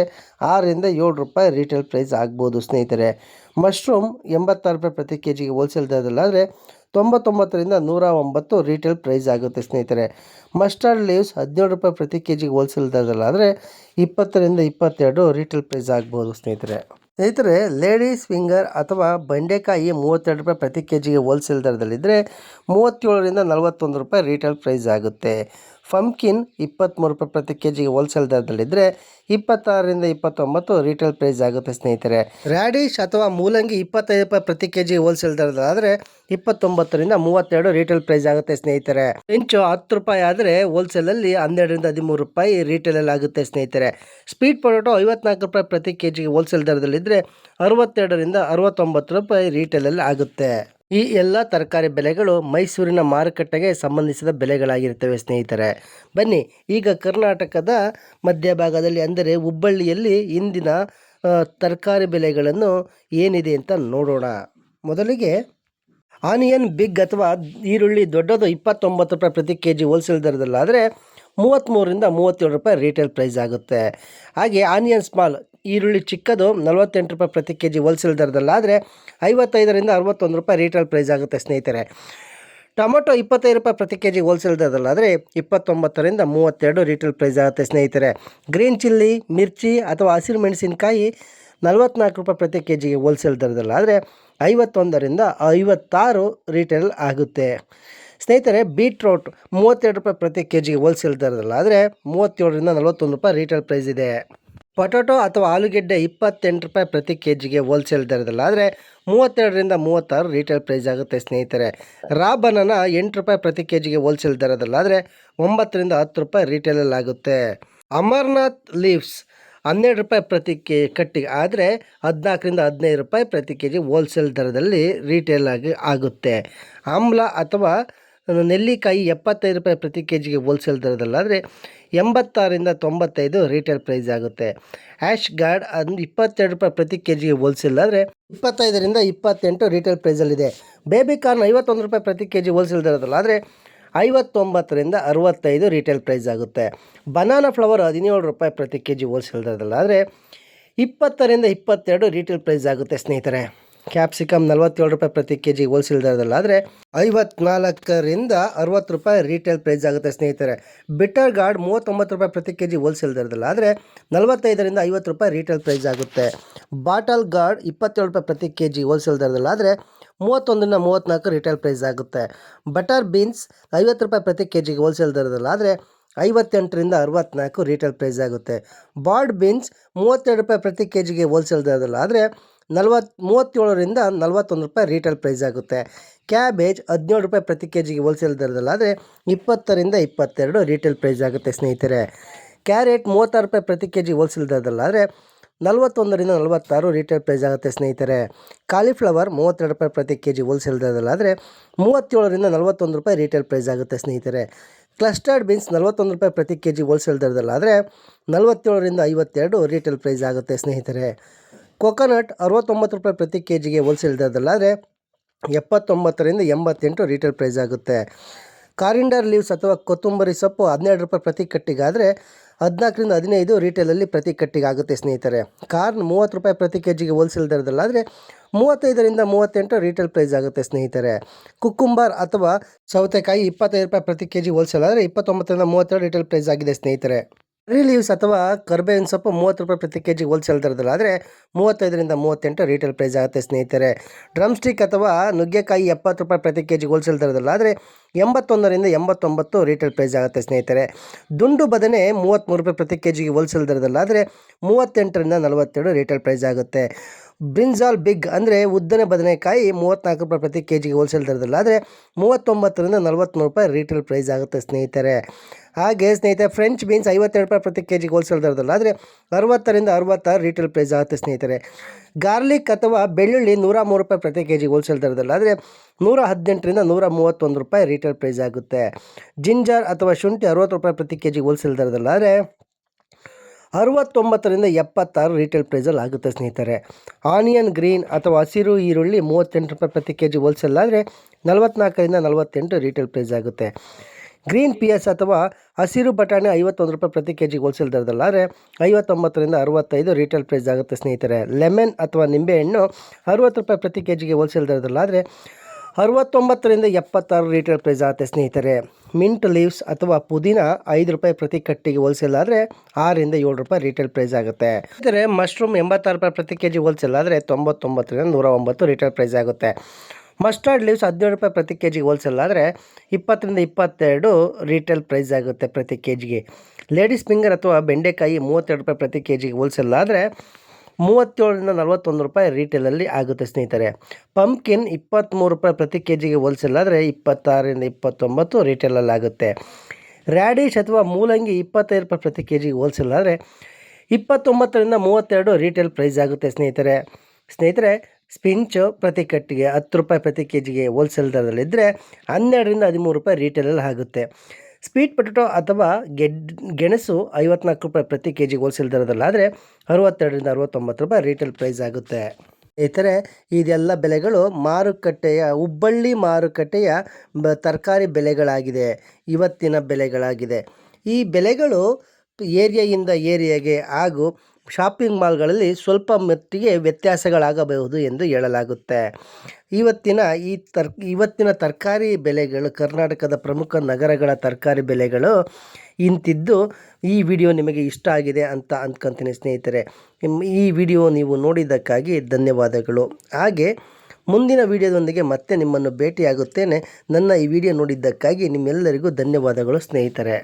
ಆರರಿಂದ ಏಳು ರೂಪಾಯಿ ರಿಟೇಲ್ ಪ್ರೈಸ್ ಆಗ್ಬೋದು ಸ್ನೇಹಿತರೆ. ಮಶ್ರೂಮ್ ಎಂಬತ್ತಾರು ರೂಪಾಯಿ ಪ್ರತಿ ಕೆ ಜಿಗೆ ಹೋಲ್ಸೇಲ್ ದರದಲ್ಲಾದರೆ ತೊಂಬತ್ತೊಂಬತ್ತರಿಂದ ನೂರ ಒಂಬತ್ತು ರಿಟೇಲ್ ಪ್ರೈಸ್ ಆಗುತ್ತೆ ಸ್ನೇಹಿತರೆ. ಮಸ್ಟರ್ಡ್ ಲೀವ್ಸ್ ಹದಿನೇಳು ರೂಪಾಯಿ ಪ್ರತಿ ಕೆ ಜಿಗೆ ಹೋಲ್ಸೇಲ್ ದರದಲ್ಲಾದರೆ ಇಪ್ಪತ್ತರಿಂದ ಇಪ್ಪತ್ತೆರಡು ರಿಟೇಲ್ ಪ್ರೈಸ್ ಆಗ್ಬೋದು ಸ್ನೇಹಿತರೆ. ಸ್ನೇಹಿತರೆ, ಲೇಡೀಸ್ ಫಿಂಗರ್ ಅಥವಾ ಬೆಂಡೆಕಾಯಿ ಮೂವತ್ತೆರಡು ರೂಪಾಯಿ ಪ್ರತಿ ಕೆ ಜಿಗೆ ಹೋಲ್ಸೇಲ್ ದರದಲ್ಲಿದ್ದರೆ ಮೂವತ್ತೇಳರಿಂದ ನಲವತ್ತೊಂದು ರೂಪಾಯಿ ರಿಟೇಲ್ ಪ್ರೈಸ್ ಆಗುತ್ತೆ. ಫಂಕಿನ್ ಇಪ್ಪತ್ತ್ಮೂರು ರೂಪಾಯಿ ಪ್ರತಿ ಕೆ ಜಿಗೆ ಹೋಲ್ಸೇಲ್ ದರದಲ್ಲಿದ್ದರೆ ಇಪ್ಪತ್ತಾರರಿಂದ ಇಪ್ಪತ್ತೊಂಬತ್ತು ರಿಟೇಲ್ ಪ್ರೈಸ್ ಆಗುತ್ತೆ ಸ್ನೇಹಿತರೆ. ರ್ಯಾಡಿಶ್ ಅಥವಾ ಮೂಲಂಗಿ ಇಪ್ಪತ್ತೈದು ರೂಪಾಯಿ ಪ್ರತಿ ಕೆ ಜಿ ಹೋಲ್ಸೇಲ್ ದರದಲ್ಲಾದರೆ ಇಪ್ಪತ್ತೊಂಬತ್ತರಿಂದ ಮೂವತ್ತೆರಡು ರೀಟೇಲ್ ಪ್ರೈಸ್ ಆಗುತ್ತೆ ಸ್ನೇಹಿತರೆ. ಇಂಚು ಹತ್ತು ರೂಪಾಯಿ ಆದರೆ ಹೋಲ್ಸೇಲಲ್ಲಿ ಹನ್ನೆರಡರಿಂದ ಹದಿಮೂರು ರೂಪಾಯಿ ರೀಟೇಲಲ್ಲಿ ಆಗುತ್ತೆ ಸ್ನೇಹಿತರೆ. ಸ್ಪೀಡ್ ಪೊಟೊಟೊ ಐವತ್ನಾಲ್ಕು ರೂಪಾಯಿ ಪ್ರತಿ ಕೆ ಜಿಗೆ ಹೋಲ್ಸೇಲ್ ದರದಲ್ಲಿದ್ದರೆ ಅರವತ್ತೆರಡರಿಂದ ಅರವತ್ತೊಂಬತ್ತು ರೂಪಾಯಿ ರೀಟೇಲಲ್ಲಿ ಆಗುತ್ತೆ. ಈ ಎಲ್ಲ ತರಕಾರಿ ಬೆಲೆಗಳು ಮೈಸೂರಿನ ಮಾರುಕಟ್ಟೆಗೆ ಸಂಬಂಧಿಸಿದ ಬೆಲೆಗಳಾಗಿರ್ತವೆ ಸ್ನೇಹಿತರೆ. ಬನ್ನಿ, ಈಗ ಕರ್ನಾಟಕದ ಮಧ್ಯಭಾಗದಲ್ಲಿ ಅಂದರೆ ಹುಬ್ಬಳ್ಳಿಯಲ್ಲಿ ಇಂದಿನ ತರಕಾರಿ ಬೆಲೆಗಳನ್ನು ಏನಿದೆ ಅಂತ ನೋಡೋಣ. ಮೊದಲಿಗೆ ಆನಿಯನ್, ಬಿಗ್ ಅಥವಾ ಈರುಳ್ಳಿ ದೊಡ್ಡದು ಇಪ್ಪತ್ತೊಂಬತ್ತು ರೂಪಾಯಿ ಪ್ರತಿ ಕೆ ಜಿ ಹೋಲ್ಸೇಲ್ ದರದಲ್ಲಾದರೆ ಮೂವತ್ತ್ಮೂರರಿಂದ ಮೂವತ್ತೇಳು ರೂಪಾಯಿ ರೀಟೇಲ್ ಪ್ರೈಸ್ ಆಗುತ್ತೆ. ಹಾಗೆ ಆನಿಯನ್ ಸ್ಮಾಲ್ ಈರುಳ್ಳಿ ಚಿಕ್ಕದು ನಲವತ್ತೆಂಟು ರೂಪಾಯಿ ಪ್ರತಿ ಕೆ ಜಿ ಹೋಲ್ಸೇಲ್ ದರದಲ್ಲಾದರೆ ಐವತ್ತೈದರಿಂದ ಅರವತ್ತೊಂದು ರೂಪಾಯಿ ರೀಟೇಲ್ ಪ್ರೈಸ್ ಆಗುತ್ತೆ ಸ್ನೇಹಿತರೆ. ಟೊಮೊಟೊ ಇಪ್ಪತ್ತೈದು ರೂಪಾಯಿ ಪ್ರತಿ ಕೆ ಜಿ ಹೋಲ್ಸೇಲ್ ದರದಲ್ಲಾದರೆ ಇಪ್ಪತ್ತೊಂಬತ್ತರಿಂದ ಮೂವತ್ತೆರಡು ರೀಟೇಲ್ ಪ್ರೈಸ್ ಆಗುತ್ತೆ ಸ್ನೇಹಿತರೆ. ಗ್ರೀನ್ ಚಿಲ್ಲಿ ಮಿರ್ಚಿ ಅಥವಾ ಹಸಿರು ಮೆಣಸಿನಕಾಯಿ ನಲವತ್ತ್ನಾಲ್ಕು ರೂಪಾಯಿ ಪ್ರತಿ ಕೆ ಜಿಗೆ ಹೋಲ್ಸೇಲ್ ದರದಲ್ಲಾದರೆ ಐವತ್ತೊಂದರಿಂದ ಐವತ್ತಾರು ರೀಟೇಲ್ ಆಗುತ್ತೆ. ಸ್ನೇಹಿತರೆ ಬೀಟ್ರೋಟ್ ಮೂವತ್ತೆರಡು ರೂಪಾಯಿ ಪ್ರತಿ ಕೆ ಜಿಗೆ ಹೋಲ್ಸೇಲ್ ದರದಲ್ಲಾದರೆ ಮೂವತ್ತೇಳರಿಂದ ನಲವತ್ತೊಂದು ರೂಪಾಯಿ ರೀಟೇಲ್ ಪ್ರೈಸ್ ಇದೆ. ಪೊಟೊಟೊ ಅಥವಾ ಆಲೂಗೆಡ್ಡೆ ಇಪ್ಪತ್ತೆಂಟು ರೂಪಾಯಿ ಪ್ರತಿ ಕೆ ಜಿಗೆ ಹೋಲ್ಸೇಲ್ ದರದಲ್ಲಾದರೆ ಮೂವತ್ತೆರಡರಿಂದ ಮೂವತ್ತಾರು ರೀಟೇಲ್ ಪ್ರೈಸ್ ಆಗುತ್ತೆ ಸ್ನೇಹಿತರೆ. ರಾ ಬನಾನ ಎಂಟು ರೂಪಾಯಿ ಪ್ರತಿ ಕೆ ಜಿಗೆ ಹೋಲ್ಸೇಲ್ ದರದಲ್ಲಾದರೆ ಒಂಬತ್ತರಿಂದ ಹತ್ತು ರೂಪಾಯಿ ರೀಟೇಲಲ್ಲಿ ಆಗುತ್ತೆ. ಅಮರ್ನಾಥ್ ಲೀವ್ಸ್ ಹನ್ನೆರಡು ರೂಪಾಯಿ ಪ್ರತಿ ಕೆ ಕಟ್ಟಿಗೆ ಆದರೆ ಹದಿನಾಲ್ಕರಿಂದ ಹದಿನೈದು ರೂಪಾಯಿ ಪ್ರತಿ ಕೆ ಜಿ ಹೋಲ್ಸೇಲ್ ದರದಲ್ಲಿ ರೀಟೇಲ್ ಆಗಿ ಆಗುತ್ತೆ. ಆಮ್ಲ ಅಥವಾ ನೆಲ್ಲಿಕಾಯಿ ಎಪ್ಪತ್ತೈದು ರೂಪಾಯಿ ಪ್ರತಿ ಕೆ ಜಿಗೆ ಹೋಲ್ಸೇಲ್ ದರದಲ್ಲಾದರೆ ಎಂಬತ್ತಾರರಿಂದ ತೊಂಬತ್ತೈದು ರೀಟೇಲ್ ಪ್ರೈಸ್ ಆಗುತ್ತೆ. ಆ್ಯಶ್ ಗಾರ್ಡ್ ಅದು ಇಪ್ಪತ್ತೆರಡು ರೂಪಾಯಿ ಪ್ರತಿ ಕೆ ಜಿಗೆ ಹೋಲ್ಸೇಲ್ ಆದರೆ ಇಪ್ಪತ್ತೈದರಿಂದ ಇಪ್ಪತ್ತೆಂಟು ರೀಟೇಲ್ ಪ್ರೈಸಲ್ಲಿದೆ ಬೇಬಿ ಕಾರ್ನ್ ಐವತ್ತೊಂದು ರೂಪಾಯಿ ಪ್ರತಿ ಕೆ ಜಿ ಹೋಲ್ಸೇಲ್ ದರದಲ್ಲಾದರೆ ಐವತ್ತೊಂಬತ್ತರಿಂದ ಅರವತ್ತೈದು ರೀಟೇಲ್ ಪ್ರೈಸ್ ಆಗುತ್ತೆ. ಬನಾನಾ ಫ್ಲವರ್ ಹದಿನೇಳು ರೂಪಾಯಿ ಪ್ರತಿ ಕೆ ಜಿ ಹೋಲ್ಸೇಲ್ ದರದಲ್ಲಾದರೆ ಇಪ್ಪತ್ತರಿಂದ ಇಪ್ಪತ್ತೆರಡು ರೀಟೇಲ್ ಪ್ರೈಸ್ ಆಗುತ್ತೆ ಸ್ನೇಹಿತರೆ. ಕ್ಯಾಪ್ಸಿಕಮ್ ನಲವತ್ತೇಳು ರೂಪಾಯಿ ಪ್ರತಿ ಕೆ ಜಿ ಹೋಲ್ಸೇಲ್ ದರದಲ್ಲಾದರೆ ಐವತ್ನಾಲ್ಕರಿಂದ ಅರವತ್ತು ರೂಪಾಯಿ ರೀಟೇಲ್ ಪ್ರೈಸ್ ಆಗುತ್ತೆ ಸ್ನೇಹಿತರೆ. ಬಿಟರ್ ಗಾರ್ಡ್ ಮೂವತ್ತೊಂಬತ್ತು ರೂಪಾಯಿ ಪ್ರತಿ ಕೆ ಜಿ ಹೋಲ್ಸೇಲ್ ದರದಲ್ಲಾದರೆ ನಲವತ್ತೈದರಿಂದ ಐವತ್ತು ರೂಪಾಯಿ ರೀಟೇಲ್ ಪ್ರೈಸ್ ಆಗುತ್ತೆ. ಬಾಟಲ್ ಗಾರ್ಡ್ ಇಪ್ಪತ್ತೇಳು ರೂಪಾಯಿ ಪ್ರತಿ ಕೆ ಜಿ ಹೋಲ್ಸೇಲ್ ಮೂವತ್ತೊಂದರಿಂದ ಮೂವತ್ತ್ನಾಲ್ಕು ರಿಟೇಲ್ ಪ್ರೈಸ್ ಆಗುತ್ತೆ. ಬಟರ್ ಬೀನ್ಸ್ ಐವತ್ತು ರೂಪಾಯಿ ಪ್ರತಿ ಕೆ ಜಿಗೆ ಹೋಲ್ಸೇಲ್ ದರದಲ್ಲಾದರೆ ಐವತ್ತೆಂಟರಿಂದ ಅರವತ್ತ್ನಾಲ್ಕು ರಿಟೇಲ್ ಪ್ರೈಸ್ ಆಗುತ್ತೆ. ಬಾರ್ಡ್ ಬೀನ್ಸ್ ಮೂವತ್ತೆರಡು ರೂಪಾಯಿ ಪ್ರತಿ ಕೆ ಜಿಗೆ ಹೋಲ್ಸೇಲ್ ದರದಲ್ಲಾದರೆ ನಲ್ವತ್ತು, ಮೂವತ್ತೇಳರಿಂದ ನಲ್ವತ್ತೊಂದು ರೂಪಾಯಿ ರಿಟೇಲ್ ಪ್ರೈಸ್ ಆಗುತ್ತೆ. ಕ್ಯಾಬೇಜ್ ಹದಿನೇಳು ರೂಪಾಯಿ ಪ್ರತಿ ಕೆ ಜಿಗೆ ಹೋಲ್ಸೇಲ್ ದರದಲ್ಲಾದರೆ ಇಪ್ಪತ್ತರಿಂದ ಇಪ್ಪತ್ತೆರಡು ರಿಟೇಲ್ ಪ್ರೈಸ್ ಆಗುತ್ತೆ ಸ್ನೇಹಿತರೆ. ಕ್ಯಾರೆಟ್ ಮೂವತ್ತಾರು ರೂಪಾಯಿ ಪ್ರತಿ ಕೆ ಜಿ ಹೋಲ್ಸೇಲ್ ದರದಲ್ಲಾದರೆ ನಲವತ್ತೊಂದರಿಂದ ನಲವತ್ತಾರು ರೀಟೇಲ್ ಪ್ರೈಸ್ ಆಗುತ್ತೆ ಸ್ನೇಹಿತರೆ. ಕಾಲಿಫ್ಲವರ್ ಮೂವತ್ತೆರಡು ರೂಪಾಯಿ ಪ್ರತಿ ಕೆ ಜಿ ಹೋಲ್ಸೇಲ್ ದರದಲ್ಲಾದರೆ ಮೂವತ್ತೇಳರಿಂದ ನಲವತ್ತೊಂದು ರೂಪಾಯಿ ರೀಟೇಲ್ ಪ್ರೈಸ್ ಆಗುತ್ತೆ ಸ್ನೇಹಿತರೆ. ಕ್ಲಸ್ಟರ್ಡ್ ಬೀನ್ಸ್ ನಲವತ್ತೊಂದು ರೂಪಾಯಿ ಪ್ರತಿ ಕೆ ಜಿ ಹೋಲ್ಸೇಲ್ ದರದಲ್ಲಾದರೆ ನಲವತ್ತೇಳರಿಂದ ಐವತ್ತೆರಡು ರೀಟೇಲ್ ಪ್ರೈಸ್ ಆಗುತ್ತೆ ಸ್ನೇಹಿತರೆ. ಕೊಕೊನಟ್ ಅರವತ್ತೊಂಬತ್ತು ರೂಪಾಯಿ ಪ್ರತಿ ಕೆ ಜಿಗೆ ಹೋಲ್ಸೇಲ್ ದರದಲ್ಲಾದರೆ ಎಪ್ಪತ್ತೊಂಬತ್ತರಿಂದ ಎಂಬತ್ತೆಂಟು ರೀಟೇಲ್ ಪ್ರೈಸ್ ಆಗುತ್ತೆ. ಕಾರಿಂಡರ್ ಲೀವ್ಸ್ ಅಥವಾ ಕೊತ್ತಂಬರಿ ಸೊಪ್ಪು ಹನ್ನೆರಡು ರೂಪಾಯಿ ಪ್ರತಿ ಕಟ್ಟಿಗಾದರೆ ಹದಿನಾಲ್ಕರಿಂದ ಹದಿನೈದು ರೀಟೇಲಲ್ಲಿ ಪ್ರತಿ ಕಟ್ಟಿಗೆ ಆಗುತ್ತೆ ಸ್ನೇಹಿತರೆ. ಕಾರ್ನ್ ಮೂವತ್ತು ರೂಪಾಯಿ ಪ್ರತಿ ಕೆ ಜಿಗೆ ಹೋಲ್ಸೇಲ್ ದರದಲ್ಲಾದರೆ ಮೂವತ್ತೈದರಿಂದ ಮೂವತ್ತೆಂಟು ರೀಟೇಲ್ ಪ್ರೈಸ್ ಆಗುತ್ತೆ ಸ್ನೇಹಿತರೆ. ಕುಕ್ಕುಂಬರ್ ಅಥವಾ ಸೌತೆಕಾಯಿ ಇಪ್ಪತ್ತೈದು ರೂಪಾಯಿ ಪ್ರತಿ ಕೆ ಜಿ ಹೋಲ್ಸೇಲ್ ಆದರೆ ಇಪ್ಪತ್ತೊಂಬತ್ತರಿಂದ ಮೂವತ್ತೆರಡು ರೀಟೇಲ್ ಪ್ರೈಸ್ ಆಗಿದೆ ಸ್ನೇಹಿತರೆ. ಕರಿ ಲೀವ್ಸ್ ಅಥವಾ ಕರ್ಬೇವಿನ ಸೊಪ್ಪು ಮೂವತ್ತು ರೂಪಾಯಿ ಪ್ರತಿ ಕೆ ಜಿ ಹೋಲ್ಸೇಲ್ ದರದಲ್ಲಾದರೆ ಮೂವತ್ತೈದರಿಂದ ಮೂವತ್ತೆಂಟು ರೀಟೇಲ್ ಪ್ರೈಸ್ ಆಗುತ್ತೆ ಸ್ನೇಹಿತರೆ. ಡ್ರಮ್ ಸ್ಟಿಕ್ ಅಥವಾ ನುಗ್ಗೆಕಾಯಿ ಎಪ್ಪತ್ತು ರೂಪಾಯಿ ಪ್ರತಿ ಕೆ ಜಿ ಹೋಲ್ಸೇಲ್ ದರದಲ್ಲಾದರೆ ಎಂಬತ್ತೊಂದರಿಂದ ಎಂಬತ್ತೊಂಬತ್ತು ರೀಟೇಲ್ ಪ್ರೈಸ್ ಆಗುತ್ತೆ ಸ್ನೇಹಿತರೆ. ದುಂಡು ಬದನೆ ಮೂವತ್ತ್ಮೂರು ರೂಪಾಯಿ ಪ್ರತಿ ಕೆ ಜಿಗೆ ಹೋಲ್ಸೇಲ್ ದರದಲ್ಲಾದರೆ ಮೂವತ್ತೆಂಟರಿಂದ ನಲವತ್ತೆರಡು ರೀಟೇಲ್ ಪ್ರೈಸ್ ಆಗುತ್ತೆ. ಬ್ರಿನ್ಜಾಲ್ ಬಿಗ್ ಅಂದರೆ ಉದ್ದನೆ ಬದನೆಕಾಯಿ ಮೂವತ್ತ್ನಾಲ್ಕು ರೂಪಾಯಿ ಪ್ರತಿ ಕೆ ಜಿಗೆ ಹೋಲ್ಸೇಲ್ ದರದಲ್ಲಾದರೆ ಮೂವತ್ತೊಂಬತ್ತರಿಂದ ನಲವತ್ತ್ಮೂರು ರೂಪಾಯಿ ರೀಟೇಲ್ ಪ್ರೈಸ್ ಆಗುತ್ತೆ ಸ್ನೇಹಿತರೆ. ಹಾಗೆ ಸ್ನೇಹಿತರೆ ಫ್ರೆಂಚ್ ಬೀನ್ಸ್ ಐವತ್ತೆರಡು ರೂಪಾಯಿ ಪ್ರತಿ ಕೆ ಜಿಗೆ ಹೋಲ್ಸೇಲ್ ದರದಲ್ಲಾದರೆ ಅರವತ್ತರಿಂದ ಅರವತ್ತಾರು ರೀಟೇಲ್ ಪ್ರೈಸ್ ಆಗುತ್ತೆ ಸ್ನೇಹಿತರೆ. ಗಾರ್ಲಿಕ್ ಅಥವಾ ಬೆಳ್ಳುಳ್ಳಿ ನೂರ ಮೂರು ರೂಪಾಯಿ ಪ್ರತಿ ಕೆ ಜಿಗೆ ಹೋಲ್ಸೇಲ್ ದರದಲ್ಲಾದರೆ ನೂರ ಹದಿನೆಂಟರಿಂದ ನೂರ ಮೂವತ್ತೊಂದು ರೂಪಾಯಿ ರೀಟೇಲ್ ಪ್ರೈಸ್ ಆಗುತ್ತೆ. ಜಿಂಜರ್ ಅಥವಾ ಶುಂಠಿ ಅರವತ್ತು ರೂಪಾಯಿ ಪ್ರತಿ ಕೆ ಜಿಗೆ ಹೋಲ್ಸೇಲ್ ದರದಲ್ಲಾದರೆ ಅರವತ್ತೊಂಬತ್ತರಿಂದ ಎಪ್ಪತ್ತಾರು ರೀಟೇಲ್ ಪ್ರೈಸಲ್ಲಿ ಆಗುತ್ತೆ ಸ್ನೇಹಿತರೆ. ಆನಿಯನ್ ಗ್ರೀನ್ ಅಥವಾ ಹಸಿರು ಈರುಳ್ಳಿ ಮೂವತ್ತೆಂಟು ರೂಪಾಯಿ ಪ್ರತಿ ಕೆ ಜಿ ಹೋಲ್ಸೇಲ್ ಆದರೆ ನಲವತ್ತೆಂಟು ರೀಟೇಲ್ ಪ್ರೈಸ್ ಆಗುತ್ತೆ. ಗ್ರೀನ್ ಪಿ ಎಸ್ ಅಥವಾ ಹಸಿರು ಬಟಾಣಿ ಐವತ್ತೊಂದು ರೂಪಾಯಿ ಪ್ರತಿ ಕೆ ಜಿ ಹೋಲ್ಸೇಲ್ ದರದಲ್ಲಾದರೆ ಐವತ್ತೊಂಬತ್ತರಿಂದ ಅರವತ್ತೈದು ರೀಟೇಲ್ ಪ್ರೈಸ್ ಆಗುತ್ತೆ ಸ್ನೇಹಿತರೆ. ಲೆಮನ್ ಅಥವಾ ನಿಂಬೆಹಣ್ಣು ಅರುವತ್ತು ರೂಪಾಯಿ ಪ್ರತಿ ಕೆ ಜಿಗೆ ಹೋಲ್ಸೇಲ್ ದರದಲ್ಲಾದರೆ ಅರವತ್ತೊಂಬತ್ತರಿಂದ ಎಪ್ಪತ್ತಾರು ರೀಟೇಲ್ ಪ್ರೈಸ್ ಆಗುತ್ತೆ ಸ್ನೇಹಿತರೆ. ಮಿಂಟ್ ಲೀವ್ಸ್ ಅಥವಾ ಪುದೀನ ಐದು ರೂಪಾಯಿ ಪ್ರತಿ ಕಟ್ಟಿಗೆ ಹೋಲ್ಸೇಲ್ ಆದರೆ ಆರರಿಂದ ಏಳು ರೂಪಾಯಿ ರಿಟೇಲ್ ಪ್ರೈಸ್ ಆಗುತ್ತೆ. ಅಂದರೆ ಮಶ್ರೂಮ್ ಎಂಬತ್ತಾರು ರೂಪಾಯಿ ಪ್ರತಿ ಕೆ ಜಿ ಹೋಲ್ಸೇಲ್ ಆದರೆ ತೊಂಬತ್ತೊಂಬತ್ತರಿಂದ ನೂರ ಒಂಬತ್ತು ರಿಟೇಲ್ ಪ್ರೈಸ್ ಆಗುತ್ತೆ. ಮಸ್ಟರ್ಡ್ ಲೀವ್ಸ್ ಹದಿನೇಳು ರೂಪಾಯಿ ಪ್ರತಿ ಕೆ ಜಿಗೆ ಹೋಲ್ಸೇಲ್ ಆದರೆ ಇಪ್ಪತ್ತರಿಂದ ಇಪ್ಪತ್ತೆರಡು ರಿಟೇಲ್ ಪ್ರೈಸ್ ಆಗುತ್ತೆ ಪ್ರತಿ ಕೆ ಜಿಗೆ ಲೇಡೀಸ್ ಫಿಂಗರ್ ಅಥವಾ ಬೆಂಡೆಕಾಯಿ ಮೂವತ್ತೆರಡು ರೂಪಾಯಿ ಪ್ರತಿ ಕೆ ಜಿಗೆ ಹೋಲ್ಸೇಲ್ ಆದರೆ ಮೂವತ್ತೇಳರಿಂದ ನಲವತ್ತೊಂದು ರೂಪಾಯಿ ರೀಟೇಲಲ್ಲಿ ಆಗುತ್ತೆ ಸ್ನೇಹಿತರೆ. ಪಂಪ್ಕಿನ್ ಇಪ್ಪತ್ತ್ಮೂರು ರೂಪಾಯಿ ಪ್ರತಿ ಕೆ ಜಿಗೆ ಹೋಲ್ಸೇಲ್ ಆದರೆ ಇಪ್ಪತ್ತಾರರಿಂದ ಇಪ್ಪತ್ತೊಂಬತ್ತು ರೀಟೇಲಲ್ಲಿ ಆಗುತ್ತೆ. ರ್ಯಾಡಿಶ್ ಅಥವಾ ಮೂಲಂಗಿ ಇಪ್ಪತ್ತೈದು ರೂಪಾಯಿ ಪ್ರತಿ ಕೆ ಜಿಗೆ ಹೋಲ್ಸೇಲ್ ಆದರೆ ಇಪ್ಪತ್ತೊಂಬತ್ತರಿಂದ ಮೂವತ್ತೆರಡು ರೀಟೇಲ್ ಪ್ರೈಸ್ ಆಗುತ್ತೆ ಸ್ನೇಹಿತರೆ. ಸ್ನೇಹಿತರೆ ಸ್ಪಿಂಚು ಪ್ರತಿ ಕಟ್ಟಿಗೆ ಹತ್ತು ರೂಪಾಯಿ ಪ್ರತಿ ಕೆ ಜಿಗೆ ಹೋಲ್ಸೇಲ್ ದರದಲ್ಲಿದ್ದರೆ ಹನ್ನೆರಡರಿಂದ ಹದಿಮೂರು ರೂಪಾಯಿ ರೀಟೇಲಲ್ಲಿ ಆಗುತ್ತೆ. ಸ್ವೀಟ್ ಪೊಟೊಟೊ ಅಥವಾ ಗೆಡ್, ಗೆಣಸು ಐವತ್ನಾಲ್ಕು ರೂಪಾಯಿ ಪ್ರತಿ ಕೆ ಜಿಗೆ ಹೋಲ್ಸೇಲ್ ದರದಲ್ಲಾದರೆ ಅರವತ್ತೆರಡರಿಂದ ಅರವತ್ತೊಂಬತ್ತು ರೂಪಾಯಿ ರೀಟೇಲ್ ಪ್ರೈಸ್ ಆಗುತ್ತೆ. ಇತರೆ ಇದೆಲ್ಲ ಬೆಲೆಗಳು ಮಾರುಕಟ್ಟೆಯ, ಹುಬ್ಬಳ್ಳಿ ಮಾರುಕಟ್ಟೆಯ ತರಕಾರಿ ಬೆಲೆಗಳಾಗಿದೆ. ಇವತ್ತಿನ ಬೆಲೆಗಳಾಗಿದೆ. ಈ ಬೆಲೆಗಳು ಏರಿಯಾಯಿಂದ ಏರಿಯಾಗೆ ಹಾಗೂ ಶಾಪಿಂಗ್ ಮಾಲ್ಗಳಲ್ಲಿ ಸ್ವಲ್ಪ ಮಟ್ಟಿಗೆ ವ್ಯತ್ಯಾಸಗಳಾಗಬಹುದು ಎಂದು ಹೇಳಲಾಗುತ್ತೆ. ಇವತ್ತಿನ ಈ ತರ್, ಇವತ್ತಿನ ತರಕಾರಿ ಬೆಲೆಗಳು, ಕರ್ನಾಟಕದ ಪ್ರಮುಖ ನಗರಗಳ ತರಕಾರಿ ಬೆಲೆಗಳು ಇಂತಿದ್ದು, ಈ ವಿಡಿಯೋ ನಿಮಗೆ ಇಷ್ಟ ಆಗಿದೆ ಅಂತ ಅಂದ್ಕೊತೀನಿ ಸ್ನೇಹಿತರೆ. ಈ ವಿಡಿಯೋ ನೀವು ನೋಡಿದ್ದಕ್ಕಾಗಿ ಧನ್ಯವಾದಗಳು. ಹಾಗೆ, ಮುಂದಿನ ವಿಡಿಯೋದೊಂದಿಗೆ ಮತ್ತೆ ನಿಮ್ಮನ್ನು ಭೇಟಿಯಾಗುತ್ತೇನೆ. ನನ್ನ ಈ ವಿಡಿಯೋ ನೋಡಿದ್ದಕ್ಕಾಗಿ ನಿಮ್ಮೆಲ್ಲರಿಗೂ ಧನ್ಯವಾದಗಳು ಸ್ನೇಹಿತರೆ.